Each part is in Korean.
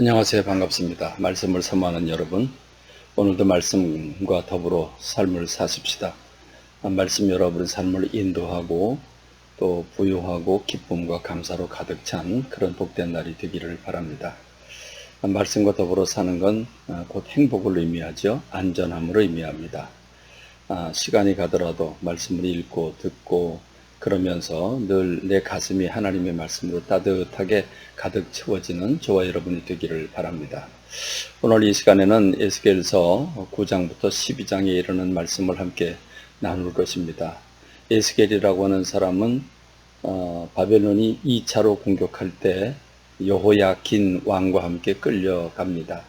안녕하세요. 반갑습니다. 말씀을 사모하는 여러분. 오늘도 말씀과 더불어 삶을 사십시다. 말씀 여러분의 삶을 인도하고 또 부유하고 기쁨과 감사로 가득 찬 그런 복된 날이 되기를 바랍니다. 말씀과 더불어 사는 건 곧 행복을 의미하죠. 안전함을 의미합니다. 아, 시간이 가더라도 말씀을 읽고 듣고 그러면서 늘 내 가슴이 하나님의 말씀으로 따뜻하게 가득 채워지는 저와 여러분이 되기를 바랍니다. 오늘 이 시간에는 에스겔서 9장부터 12장에 이르는 말씀을 함께 나눌 것입니다. 에스겔이라고 하는 사람은 어, 바벨론이 2차로 공격할 때 여호야긴 왕과 함께 끌려갑니다.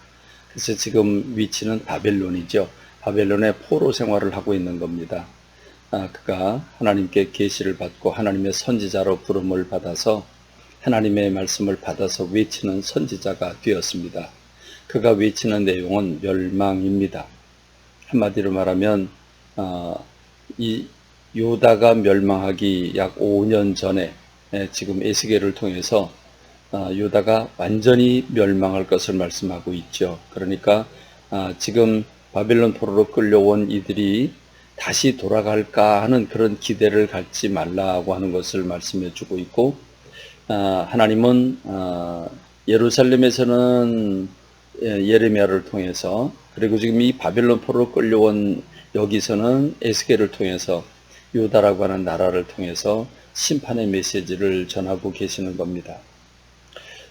그래서 지금 위치는 바벨론이죠. 바벨론의 포로 생활을 하고 있는 겁니다. 아, 그가 하나님께 계시를 받고 하나님의 선지자로 부름을 받아서 하나님의 말씀을 받아서 외치는 선지자가 되었습니다. 그가 외치는 내용은 멸망입니다. 한마디로 말하면 어, 이 요다가 멸망하기 약 5년 전에 예, 지금 에스겔을 통해서 어, 요다가 완전히 멸망할 것을 말씀하고 있죠. 그러니까 어, 지금 바벨론 포로로 끌려온 이들이 다시 돌아갈까 하는 그런 기대를 갖지 말라고 하는 것을 말씀해 주고 있고 어, 하나님은 어, 예루살렘에서는 예, 예레미야를 통해서 그리고 지금 이 바벨론 포로 끌려온 여기서는 에스겔을 통해서 유다라고 하는 나라를 통해서 심판의 메시지를 전하고 계시는 겁니다.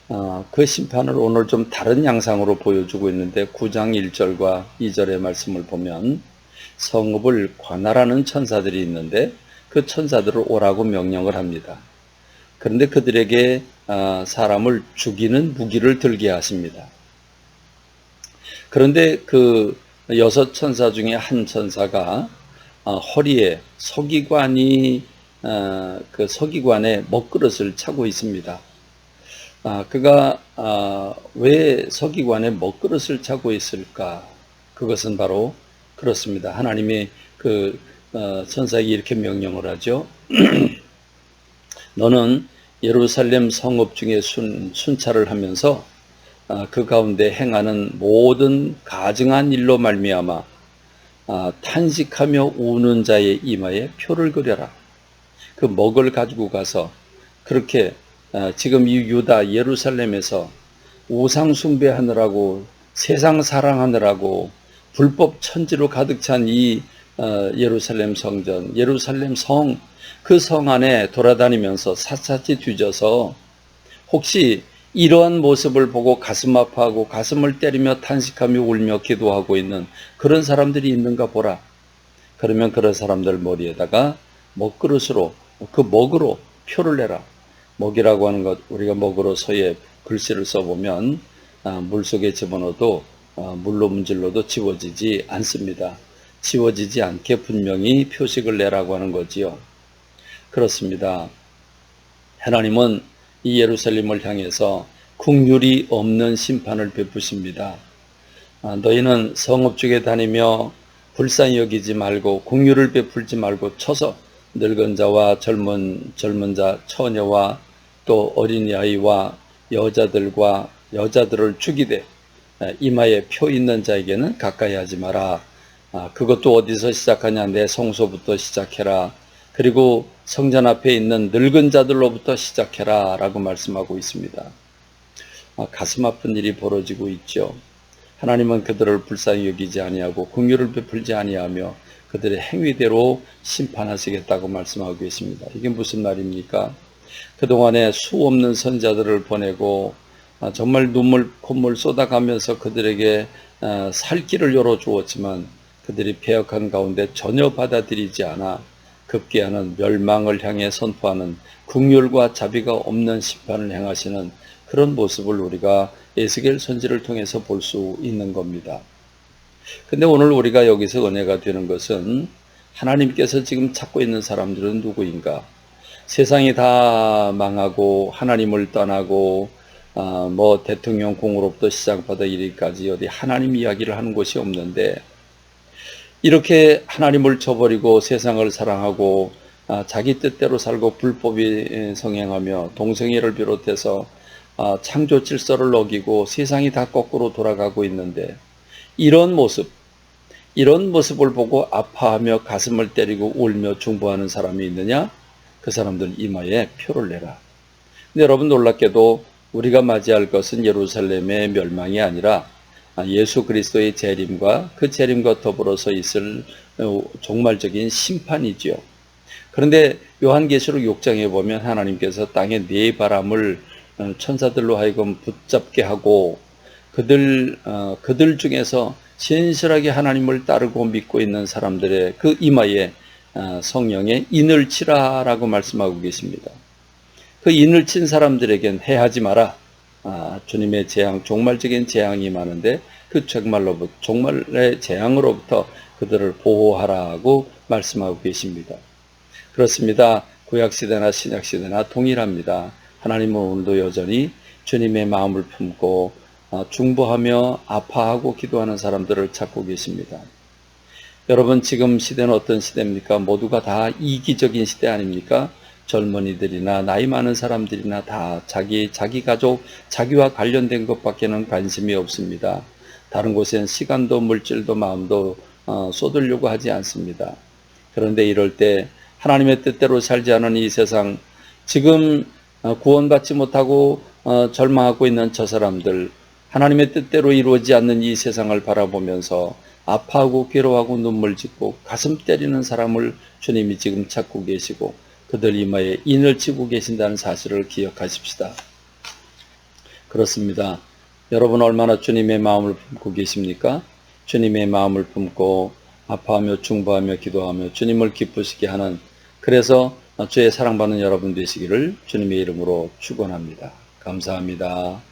어, 그 심판을 오늘 좀 다른 양상으로 보여주고 있는데 9장 1절과 2절의 말씀을 보면 성읍을 관할하는 천사들이 있는데 그 천사들을 오라고 명령을 합니다. 그런데 그들에게 아, 사람을 죽이는 무기를 들게 하십니다. 그런데 그 여섯 천사 중에 한 천사가 아, 허리에 서기관이 아, 그 서기관의 먹그릇을 차고 있습니다. 그가 왜 서기관의 먹그릇을 차고 있을까? 그것은 바로 그렇습니다. 하나님이 그 어, 천사에게 이렇게 명령을 하죠. 너는 예루살렘 성읍 중에 순, 순찰을 하면서 어, 그 가운데 행하는 모든 가증한 일로 말미암아 어, 탄식하며 우는 자의 이마에 표를 그려라. 그 먹을 가지고 가서 그렇게 어, 지금 이 유다 예루살렘에서 우상 숭배하느라고 세상 사랑하느라고 불법 천지로 가득 찬이 어, 예루살렘 성전, 예루살렘 성, 그 성 안에 돌아다니면서 샅샅이 뒤져서 혹시 이러한 모습을 보고 가슴 아파하고 가슴을 때리며 탄식하며 울며 기도하고 있는 그런 사람들이 있는가 보라. 그러면 그런 사람들 머리에다가 먹그릇으로 그 먹으로 표를 내라. 먹이라고 하는 것 우리가 먹으로서의 글씨를 써보면 아, 물속에 집어넣어도 어, 물로 문질러도 지워지지 않습니다. 지워지지 않게 분명히 표식을 내라고 하는 거지요. 그렇습니다. 하나님은 이 예루살렘을 향해서 국률이 없는 심판을 베푸십니다. 아, 너희는 성읍 쪽에 다니며 불쌍히 여기지 말고 국률을 베풀지 말고 쳐서 늙은 자와 젊은 젊은 자 처녀와 또 어린이 아이와 여자들과 여자들을 죽이되 이마에 표 있는 자에게는 가까이 하지 마라. 아, 그것도 어디서 시작하냐? 내 성소부터 시작해라. 그리고 성전 앞에 있는 늙은 자들로부터 시작해라. 라고 말씀하고 있습니다. 아, 가슴 아픈 일이 벌어지고 있죠. 하나님은 그들을 불쌍히 여기지 아니하고 궁유를 베풀지 아니하며 그들의 행위대로 심판하시겠다고 말씀하고 계십니다. 이게 무슨 말입니까? 그동안에 수 없는 선자들을 보내고 아, 정말 눈물 콧물 쏟아가면서 그들에게 아, 살 길을 열어 주었지만 그들이 폐역한 가운데 전혀 받아들이지 않아 급기야는 멸망을 향해 선포하는 국률과 자비가 없는 심판을 행하시는 그런 모습을 우리가 에스겔 선지를 통해서 볼 수 있는 겁니다. 근데 오늘 우리가 여기서 은혜가 되는 것은 하나님께서 지금 찾고 있는 사람들은 누구인가? 세상이 다 망하고 하나님을 떠나고 어, 뭐 대통령 공으로부터 시작받아 이르기까지 어디 하나님 이야기를 하는 곳이 없는데 이렇게 하나님을 저버리고 세상을 사랑하고 아, 자기 뜻대로 살고 불법이 성행하며 동성애를 비롯해서 아, 창조 질서를 어기고 세상이 다 거꾸로 돌아가고 있는데 이런 모습, 이런 모습을 보고 아파하며 가슴을 때리고 울며 중보하는 사람이 있느냐? 그 사람들 이마에 표를 내라. 근데 여러분 놀랍게도 우리가 맞이할 것은 예루살렘의 멸망이 아니라 예수 그리스도의 재림과 그 재림과 더불어서 있을 어, 종말적인 심판이지요. 그런데 요한계시록 6장에 보면 하나님께서 땅에 네 바람을 어, 천사들로 하여금 붙잡게 하고 그들 어, 그들 중에서 신실하게 하나님을 따르고 믿고 있는 사람들의 그 이마에 어, 성령의 인을 치라라고 말씀하고 계십니다. 그 인을 친 사람들에겐 해하지 마라. 아, 주님의 재앙, 종말적인 재앙이 많은데 그 종말로부터 종말의 재앙으로부터 그들을 보호하라고 말씀하고 계십니다. 그렇습니다. 구약 시대나 신약 시대나 동일합니다. 하나님은 오늘도 여전히 주님의 마음을 품고 어, 중보하며 아파하고 기도하는 사람들을 찾고 계십니다. 여러분 지금 시대는 어떤 시대입니까? 모두가 다 이기적인 시대 아닙니까? 젊은이들이나 나이 많은 사람들이나 다 자기 자기 가족 자기와 관련된 것밖에는 관심이 없습니다. 다른 곳엔 시간도 물질도 마음도 어, 쏟으려고 하지 않습니다. 그런데 이럴 때 하나님의 뜻대로 살지 않은 이 세상 지금 어, 구원받지 못하고 어, 절망하고 있는 저 사람들 하나님의 뜻대로 이루어지지 않는 이 세상을 바라보면서 아파하고 괴로워하고 눈물 짓고 가슴 때리는 사람을 주님이 지금 찾고 계시고 그들 이마에 인을 치고 계신다는 사실을 기억하십시다. 그렇습니다. 여러분 얼마나 주님의 마음을 품고 계십니까? 주님의 마음을 품고 아파하며 중보하며 기도하며 주님을 기쁘시게 하는 그래서 주의 사랑받는 여러분 되시기를 주님의 이름으로 축원합니다. 감사합니다.